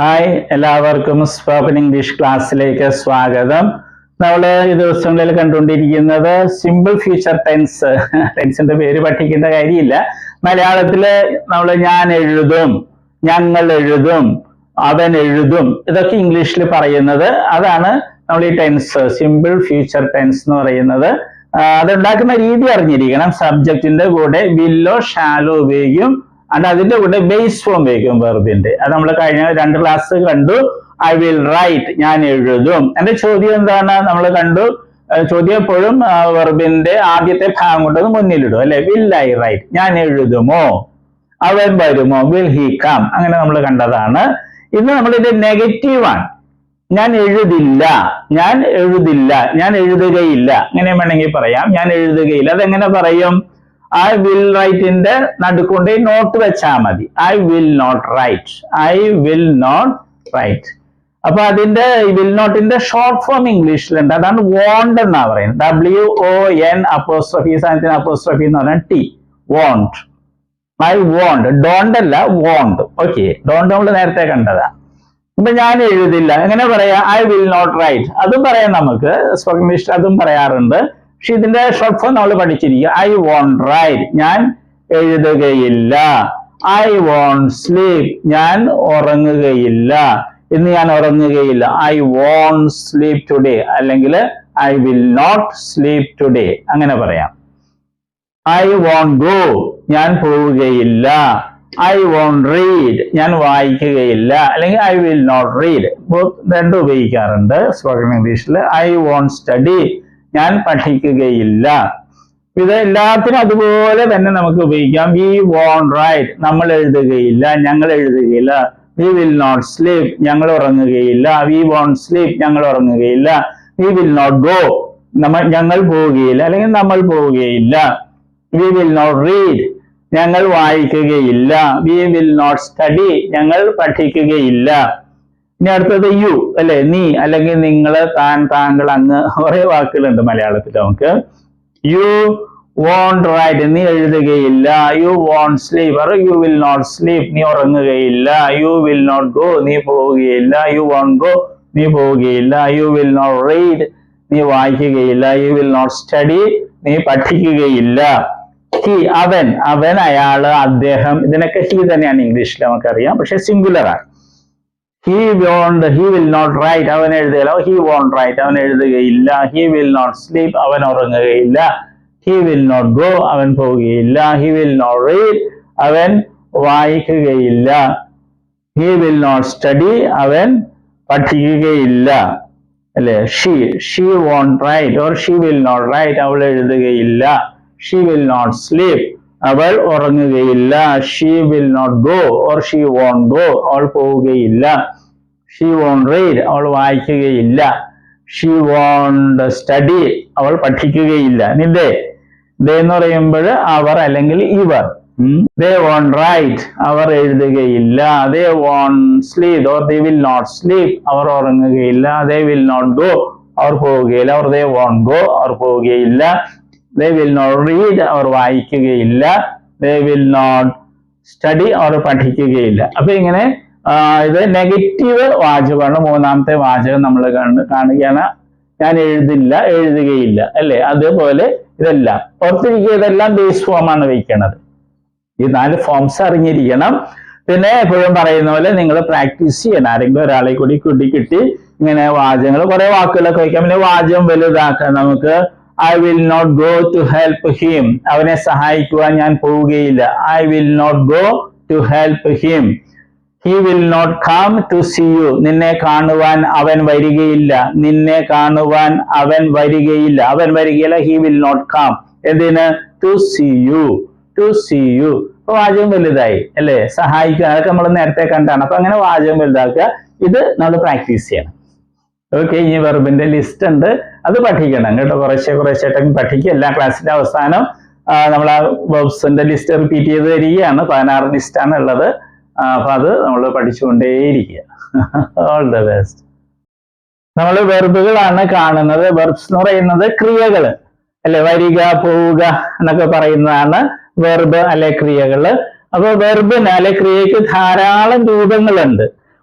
Hi എല്ലാവർക്കും spoken English ക്ലാസ്സിലേക്ക് സ്വാഗതം. നമ്മൾ ഈ ദിവസങ്ങളിൽ കണ്ടുകൊണ്ടിരിക്കുന്നത് സിമ്പിൾ ഫ്യൂച്ചർ ടെൻസ് ടെൻസിന്റെ പേര് പഠിക്കേണ്ട കാര്യമില്ല. മലയാളത്തിൽ നമ്മൾ ഞാൻ എഴുതും ഞങ്ങൾ എഴുതും അവൻ എഴുതും ഇതൊക്കെ ഇംഗ്ലീഷിൽ പറയുന്നത്. അതാണ് നമ്മൾ ഈ ടെൻസ് സിമ്പിൾ ഫ്യൂച്ചർ ടെൻസ് എന്ന് പറയുന്നത്. അതുണ്ടാക്കുന്ന രീതി അറിഞ്ഞിരിക്കണം. സബ്ജക്റ്റിന്റെ കൂടെ വില്ലോ ഷാലോ ഉപയോഗിക്കും. And അതിന്റെ കൂടെ ബേസ് ഫോം ഉപയോഗിക്കും വെർബിന്റെ അത് നമ്മൾ കഴിഞ്ഞ രണ്ട് ക്ലാസ് കണ്ടു. ഐ വിൽ റൈറ്റ് ഞാൻ എഴുതും. എന്റെ ചോദ്യം എന്താണ്? നമ്മൾ കണ്ടു. ചോദ്യം എപ്പോഴും വെർബിന്റെ ആദ്യത്തെ ഭാഗം കൊണ്ടത് മുന്നിലിടും അല്ലെ? വിൽ ഐ റൈറ്റ് ഞാൻ എഴുതുമോ? അവൻ വരുമോ? വിൽ ഹി കം അങ്ങനെ നമ്മൾ കണ്ടതാണ്. ഇന്ന് നമ്മളിത് നെഗറ്റീവ് ആണ്. ഞാൻ എഴുതില്ല. ഞാൻ എഴുതില്ല. ഞാൻ എഴുതുകയില്ല. അങ്ങനെ വേണമെങ്കിൽ പറയാം. ഞാൻ എഴുതുകയില്ല. അതെങ്ങനെ പറയും? ഐ വിൽ റൈറ്റിന്റെ നടുക്കൊണ്ട് നോട്ട് വെച്ചാൽ മതി. I will not write I will not write അപ്പൊ അതിന്റെ വിൽ നോട്ടിന്റെ ഷോർട്ട് ഫോം ഇംഗ്ലീഷിലുണ്ട് അതാണ് വോണ്ട് എന്നാ പറയുന്നത്. ഡബ്ല്യു ഒ എൻ അപ്പോസ്ട്രഫി സാധനത്തിന് അപ്പോസ്ട്രഫി എന്ന് പറഞ്ഞാൽ T won't I won't don't അല്ല വോണ്ട് ഓക്കെ ഡോണ്ട് നമ്മൾ നേരത്തെ കണ്ടതാ. ഇപ്പൊ ഞാൻ എഴുതില്ല. എങ്ങനെ പറയാ? ഐ വിൽ നോട്ട് റൈറ്റ് അതും പറയാം നമുക്ക്. സ്പോക്കൺ അതും പറയാറുണ്ട്. പക്ഷെ ഇതിന്റെ ഷോർട്ട് ഫോം നമ്മൾ പഠിച്ചിരിക്കുക ഐ വോണ്ട് റൈറ്റ് ഞാൻ എഴുതുകയില്ല. ഐ വോണ്ട് സ്ലീപ് ഞാൻ ഉറങ്ങുകയില്ല. ഇന്ന് ഞാൻ ഉറങ്ങുകയില്ല. ഐ വോണ്ട് സ്ലീപ് ടുഡേ അല്ലെങ്കിൽ I will not sleep today അങ്ങനെ പറയാം. ഐ വോണ്ട് ഗോ ഞാൻ പോവുകയില്ല. ഐ വോണ്ട് റീഡ് ഞാൻ വായിക്കുകയില്ല. അല്ലെങ്കിൽ ഐ വിൽ നോട്ട് റീഡ് രണ്ടും ഉപയോഗിക്കാറുണ്ട്. സ്പോക്കൺ ഇംഗ്ലീഷിൽ ഐ വോണ്ട് സ്റ്റഡി ഞാൻ പഠിക്കുകയില്ല. ഇത് എല്ലാത്തിനും അതുപോലെ തന്നെ നമുക്ക് ഉപയോഗിക്കാം. വി വോൺ റൈറ്റ് നമ്മൾ എഴുതുകയില്ല. ഞങ്ങൾ എഴുതുകയില്ല. വി വിൽ നോട്ട് സ്ലീപ് ഞങ്ങൾ ഉറങ്ങുകയില്ല. വി വോണ്ട് സ്ലീപ് ഞങ്ങൾ ഉറങ്ങുകയില്ല. വി വിൽ നോട്ട് ഗോ നമ്മൾ ഞങ്ങൾ പോവുകയില്ല. അല്ലെങ്കിൽ നമ്മൾ പോവുകയില്ല. വി വിൽ നോട്ട് റീഡ് ഞങ്ങൾ വായിക്കുകയില്ല. വി വിൽ നോട്ട് സ്റ്റഡി ഞങ്ങൾ പഠിക്കുകയില്ല. ഇനി അടുത്തത് യു അല്ലെ? നീ അല്ലെങ്കിൽ നിങ്ങൾ താൻ താങ്കൾ അങ്ങ് കുറെ വാക്കുകളുണ്ട് മലയാളത്തിൽ നമുക്ക്. യു വോണ്ട് റൈറ്റ് നീ എഴുതുകയില്ല. You won't sleep or you will not sleep നീ ഉറങ്ങുകയില്ല. യു വിൽ നോട്ട് ഗോ നീ പോവുകയില്ല. യു വോണ്ട് ഗോ നീ പോവുകയില്ല. യു വിൽ നോട്ട് റീഡ് നീ വായിക്കുകയില്ല. യു വിൽ നോട്ട് സ്റ്റഡി നീ പഠിക്കുകയില്ല. ഹി അവൻ. അവൻ അയാൾ അദ്ദേഹം. ഇതിനൊക്കെ ഹി തന്നെയാണ് ഇംഗ്ലീഷിൽ നമുക്കറിയാം. പക്ഷെ സിംഗുലർ ആണ്. He won't he will not write അവൻ എഴുതുകയില്ല. ഹി വോണ്ട് റൈറ്റ് അവൻ എഴുതുകയില്ല. ഹി വിൽ നോട്ട് സ്ലീപ്പ് അവൻ ഉറങ്ങുകയില്ല. ഹി വിൽ നോട്ട് ഗോ അവൻ പോവുകയില്ല. ഹി വിൽ നോട്ട് റീഡ് അവൻ വായിക്കുകയില്ല. ഹി വിൽ നോട്ട് സ്റ്റഡി അവൻ പഠിക്കുകയില്ല. അല്ലെ? She she won't write or she will not write അവൾ എഴുതുകയില്ല. ഷീ വിൽ നോട്ട് സ്ലീപ് അവൾ ഉറങ്ങുകയില്ല. She will not go or she won't go അവൾ പോവുകയില്ല. ഷീ വോൺ റീഡ് അവൾ വായിക്കുകയില്ല. ഷീ വോണ്ട് സ്റ്റഡി അവൾ പഠിക്കുകയില്ല. നിന്റെ. ദേ എന്ന് പറയുമ്പോൾ അവർ അല്ലെങ്കിൽ ഇവർ. ദേ വോൺ റൈറ്റ് അവർ എഴുതുകയില്ല. They won't sleep or they will not sleep അവർ ഉറങ്ങുകയില്ല. ദേ വിൽ നോട്ട് ഗോ അവർ പോവുകയില്ല. അവർ ദേ വോൺ ഗോ അവർ പോവുകയില്ല. ദേ വിൽ നോട്ട് റീഡ് അവർ വായിക്കുകയില്ല. ദേ വിൽ നോട്ട് സ്റ്റഡി അവർ പഠിക്കുകയില്ല. അപ്പൊ ഇങ്ങനെ ഇത് നെഗറ്റീവ് വാചകമാണ്. മൂന്നാമത്തെ വാചകം നമ്മൾ കണ്ട് കാണുകയാണ്. ഞാൻ എഴുതില്ല എഴുതുകയില്ല അല്ലെ? അതുപോലെ ഇതെല്ലാം. ഓർത്തിരിക്കുക ഇതെല്ലാം ബേസ് ഫോമാണ് വയ്ക്കണത്. ഈ നാല് ഫോംസ് അറിഞ്ഞിരിക്കണം. പിന്നെ എപ്പോഴും പറയുന്ന പോലെ നിങ്ങൾ പ്രാക്ടീസ് ചെയ്യണം. ആരെങ്കിലും ഒരാളെ കൂടി കൂടി കിട്ടി ഇങ്ങനെ വാചകങ്ങൾ കുറെ വാക്കുകളൊക്കെ വയ്ക്കാം. പിന്നെ വാചകം വലുതാക്കാം നമുക്ക് I will not go to help him അവനെ സഹായിക്കുവാൻ ഞാൻ പോവുകയില്ല. I will not go to help him he will not come to see you നിന്നെ കാണുവാൻ അവൻ വരികയില്ല. നിന്നെ കാണുവാൻ അവൻ വരികയില്ല. അവൻ വരികയില്ല ഹി വിൽ നോട്ട് കം എന്തിന്? To see you to see you അപ്പൊ വാചകം വലുതായി അല്ലേ? സഹായിക്കുക അതൊക്കെ നമ്മൾ നേരത്തെ കണ്ടാണ്. അപ്പൊ അങ്ങനെ വാചകം വലുതാക്കുക. ഇത് നമ്മൾ പ്രാക്ടീസ് ചെയ്യണം. ഓക്കെ ഈ വെർബിന്റെ ലിസ്റ്റ് ഉണ്ട്. അത് പഠിക്കണം കേട്ടോ. കുറേശ്ശെ കുറേശ്ശായിട്ടൊക്കെ പഠിക്കുക എല്ലാ ക്ലാസ്സിന്റെ അവസാനം നമ്മൾ ആ വെബ്സിന്റെ ലിസ്റ്റ് റിപ്പീറ്റ് ചെയ്ത് തരികയാണ് പതിനാറ് ലിസ്റ്റാണ് ഉള്ളത്. അപ്പൊ അത് നമ്മൾ പഠിച്ചുകൊണ്ടേയിരിക്കുക. ഓൾ ദ ബെസ്റ്റ് നമ്മൾ വെർബുകളാണ് കാണുന്നത്. വെർബ്സ് എന്ന് പറയുന്നത് ക്രിയകൾ അല്ലെ? വരിക പോവുക എന്നൊക്കെ പറയുന്നതാണ് വെർബ് അല്ലെ ക്രിയകൾ. അപ്പൊ വെർബിന് അല്ലെ ക്രിയക്ക് ധാരാളം രൂപങ്ങളുണ്ട്.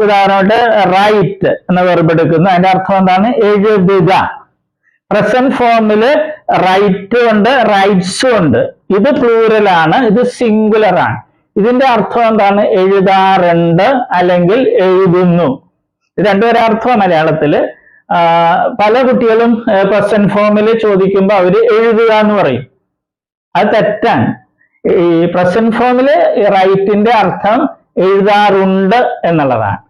ഉദാഹരണമായിട്ട് റൈറ്റ് എന്ന വെർബ് എടുക്കുന്നു. അതിന്റെ അർത്ഥം എന്താണ്? എഴുതുക. പ്രസന്റ് ഫോമിൽ റൈറ്റ് ഉണ്ട് റൈറ്റ്സും ഉണ്ട്. ഇത് പ്ലൂറൽ ആണ് ഇത് സിംഗുലർ ആണ്. ഇതിന്റെ അർത്ഥം എന്താണ്? എഴുതാറുണ്ട് അല്ലെങ്കിൽ എഴുതുന്നു. ഇത് രണ്ടുപേരെ അർത്ഥം മലയാളത്തിൽ. ആ, പല കുട്ടികളും പ്രസന്റ് ഫോമിൽ ചോദിക്കുമ്പോൾ അവർ എഴുതുക എന്ന് പറയും. അത് തെറ്റാണ്. ഈ പ്രസന്റ് ഫോമിൽ റൈറ്റിന്റെ അർത്ഥം എഴുതാറുണ്ട് എന്നുള്ളതാണ്.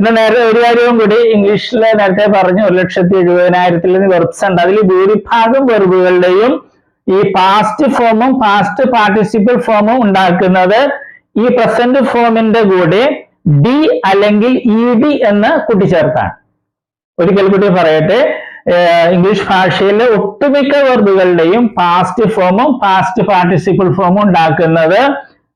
പിന്നെ നേരെ ഒരു കാര്യവും കൂടി ഇംഗ്ലീഷിൽ നേരത്തെ പറഞ്ഞു ഒരു ലക്ഷത്തി എഴുപതിനായിരത്തിൽ വെർബ്സ് ഉണ്ട്. അതിൽ ഭൂരിഭാഗം വെർബുകളുടെയും ഈ പാസ്റ്റ് ഫോമും പാസ്റ്റ് പാർട്ടിസിപ്പിൾ ഫോമും ഉണ്ടാക്കുന്നത് ഈ പ്രസന്റ് ഫോമിന്റെ കൂടെ ഡി അല്ലെങ്കിൽ ഇ ഡി എന്ന് കൂട്ടിച്ചേർത്താണ്. ഒരിക്കൽ കൂടി പറയട്ടെ ഇംഗ്ലീഷ് ഭാഷയിലെ ഒട്ടുമിക്ക വെർബുകളുടെയും പാസ്റ്റ് ഫോമും പാസ്റ്റ് പാർട്ടിസിപ്പിൾ ഫോമും ഉണ്ടാക്കുന്നത്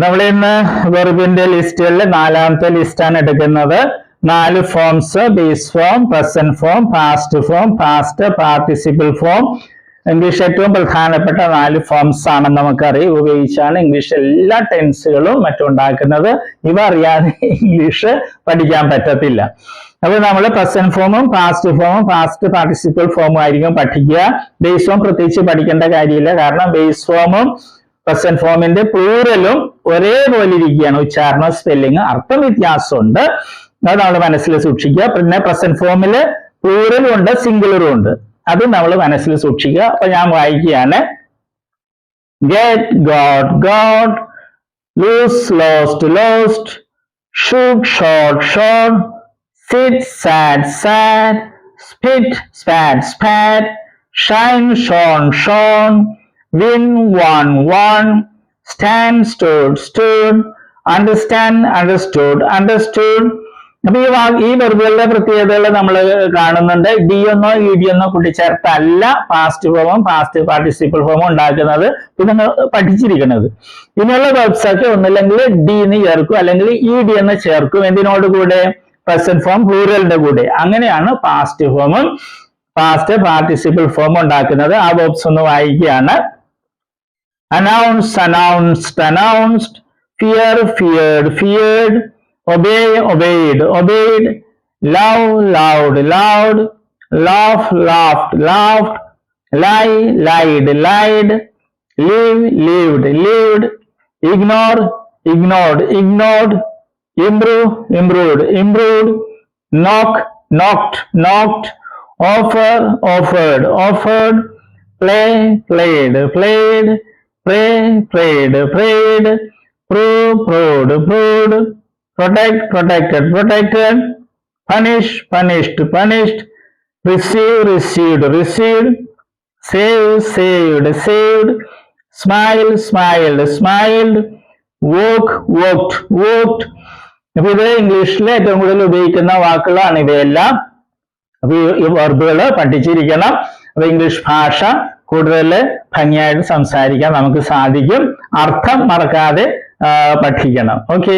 നമ്മൾ ഇന്ന് വെർബിന്റെ ലിസ്റ്റുകളിൽ നാലാമത്തെ ലിസ്റ്റാണ് എടുക്കുന്നത്. നാല് forms base form present form past form past participle form English ഏറ്റവും പ്രധാനപ്പെട്ട നാല് ഫോംസ് ആണെന്ന് നമുക്കറിയാം. ഉപയോഗിച്ചാണ് ഇംഗ്ലീഷ് എല്ലാ ടെൻസുകളും മറ്റും ഉണ്ടാക്കുന്നത് ഇവ അറിയാതെ ഇംഗ്ലീഷ് പഠിക്കാൻ പറ്റത്തില്ല. അപ്പൊ നമ്മൾ പ്രസന്റ് ഫോമും പാസ്റ്റ് ഫോമും പാസ്റ്റ് പാർട്ടിസിപ്പിൾ ഫോമും ആയിരിക്കും പഠിക്കുക. ബേസ് ഫോം പ്രത്യേകിച്ച് പഠിക്കേണ്ട കാര്യമില്ല. കാരണം ബേസ് ഫോമും പ്രസന്റ് ഫോമിന്റെ പ്ലൂറലും ഒരേപോലെ ഇരിക്കുകയാണ്. ഉച്ചാരണം സ്പെല്ലിംഗ് അർത്ഥം വ്യത്യാസമുണ്ട്. അത് നമ്മൾ മനസ്സിൽ സൂക്ഷിക്കുക. പിന്നെ പ്രസന്റ് ഫോമിൽ പ്ലൂറലും ഉണ്ട് സിംഗുലറും ഉണ്ട്. അത് നമ്മൾ മനസ്സിൽ സൂക്ഷിക്കുക. അപ്പൊ ഞാൻ വായിക്കുകയാണ്. Get got got lose lost lost shoot shot, shot sit sat, sat spit, spat spat shine, shone shone, win, won, won, stand, stood, stood, understand, understood, understood. അപ്പൊ ഈ വാ ഈ വെറുതുകളുടെ പ്രത്യേകതകൾ നമ്മൾ കാണുന്നുണ്ട്. ഡി എന്നോ ഇ ഡി എന്നോ കൂട്ടിച്ചേർത്തല്ല പാസ്റ്റ് ഫോമും പാസ്റ്റ് പാർട്ടിസിപ്പിൾ ഫോമും ഉണ്ടാക്കുന്നത്. നിങ്ങൾ പഠിച്ചിരിക്കുന്നത് ഇനിയുള്ള വെബ്സ് ഒക്കെ ഒന്നില്ലെങ്കിൽ ഡി എന്ന് ചേർക്കും അല്ലെങ്കിൽ ഇ ഡി എന്ന് ചേർക്കും. എന്തിനോട് കൂടെ? പ്രസന്റ് ഫോം പ്ലൂറലിന്റെ കൂടെ. അങ്ങനെയാണ് പാസ്റ്റ് ഫോമും പാസ്റ്റ് പാർട്ടിസിപ്പിൾ ഫോം ഉണ്ടാക്കുന്നത്. ആ വെബ്സ് ഒന്ന് വായിക്കുകയാണ്. Announced, announced, announced, fear, feared, feared, obey, obeyed, obeyed, love, loved, loved, laugh, laughed, laughed, lie, lied, lied, live, lived, lived, ignore, ignored, ignored, improve, improved, improved, knock, knocked, knocked, offer, offered, offered, play, played, played, pray, prayed, prayed, prove, proved, proved, protect, protected, protected, punish, punished, punished, receive, received, received, save, saved, saved, smile, smiled, smiled, walk, walked, walked. അപ്പൊ ഇത് ഇംഗ്ലീഷിൽ ഏറ്റവും കൂടുതൽ ഉപയോഗിക്കുന്ന വാക്കുകളാണ് ഇവയെല്ലാം അപ്പൊ ഈ വെർബുകൾ പഠിച്ചിരിക്കണം അപ്പൊ ഇംഗ്ലീഷ് ഭാഷ കൂടുതൽ ഭംഗിയായിട്ട് സംസാരിക്കാൻ നമുക്ക് സാധിക്കും. അർത്ഥം മറക്കാതെ പഠിക്കണം ഓക്കെ